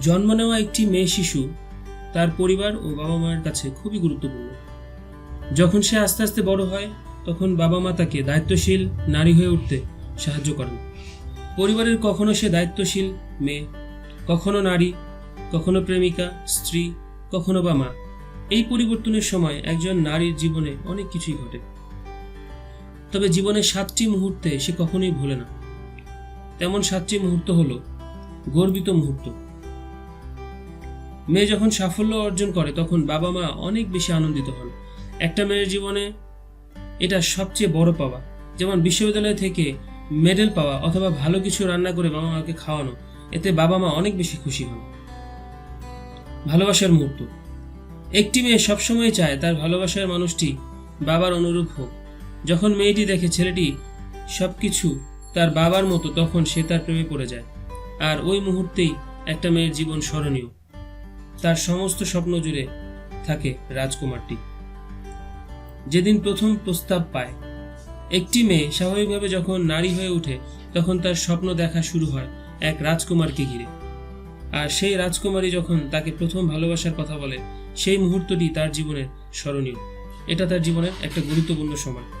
জন্ম নেওয়া একটি মেয়ে শিশু, তার পরিবার ও বাবা মায়ের কাছে খুবই গুরুত্বপূর্ণ। যখন সে আস্তে আস্তে বড় হয়, তখন বাবা মা তাকে দায়িত্বশীল নারী হয়ে উঠতে সাহায্য করেন। পরিবারের কখনো সে দায়িত্বশীল মেয়ে, কখনো নারী, কখনো প্রেমিকা, স্ত্রী, কখনো বা মা। এই পরিবর্তনের সময় একজন নারীর জীবনে অনেক কিছুই ঘটে। তবে জীবনের সাতটি মুহূর্তে সে কখনোই ভোলে না। তেমন সাতটি মুহূর্ত হলো গর্বিত মুহূর্ত। মেয়ে যখন সাফল্য অর্জন করে, তখন বাবা মা অনেক বেশি আনন্দিত হন। একটা মেয়ের জীবনে এটা সবচেয়ে বড় পাওয়া। যেমন বিশ্ববিদ্যালয় থেকে মেডেল পাওয়া অথবা ভালো কিছু রান্না করে বাবা মাকে খাওয়ানো, এতে বাবা মা অনেক বেশি খুশি হন। ভালোবাসার মুহূর্ত। একটি মেয়ে সবসময় চায় তার ভালোবাসার মানুষটি বাবার অনুরূপ হোক। যখন মেয়েটি দেখে ছেলেটি সবকিছু তার বাবার মতো, তখন সে তার প্রেমে পড়ে যায়। আর ওই মুহূর্তেই একটা মেয়ের জীবন স্মরণীয়। তার সমস্ত স্বপ্ন জুড়ে থাকে রাজকুমারটি। যেদিন প্রথম প্রস্তাব পায়, একটি মেয়ে স্বাভাবিকভাবে যখন নারী হয়ে ওঠে, তখন তার স্বপ্ন দেখা শুরু হয় এক রাজকুমারকে ঘিরে। আর সেই রাজকুমারী যখন তাকে প্রথম ভালোবাসার কথা বলে, সেই মুহূর্তটি তার জীবনের স্মরণীয়। এটা তার জীবনের একটা গুরুত্বপূর্ণ সময়।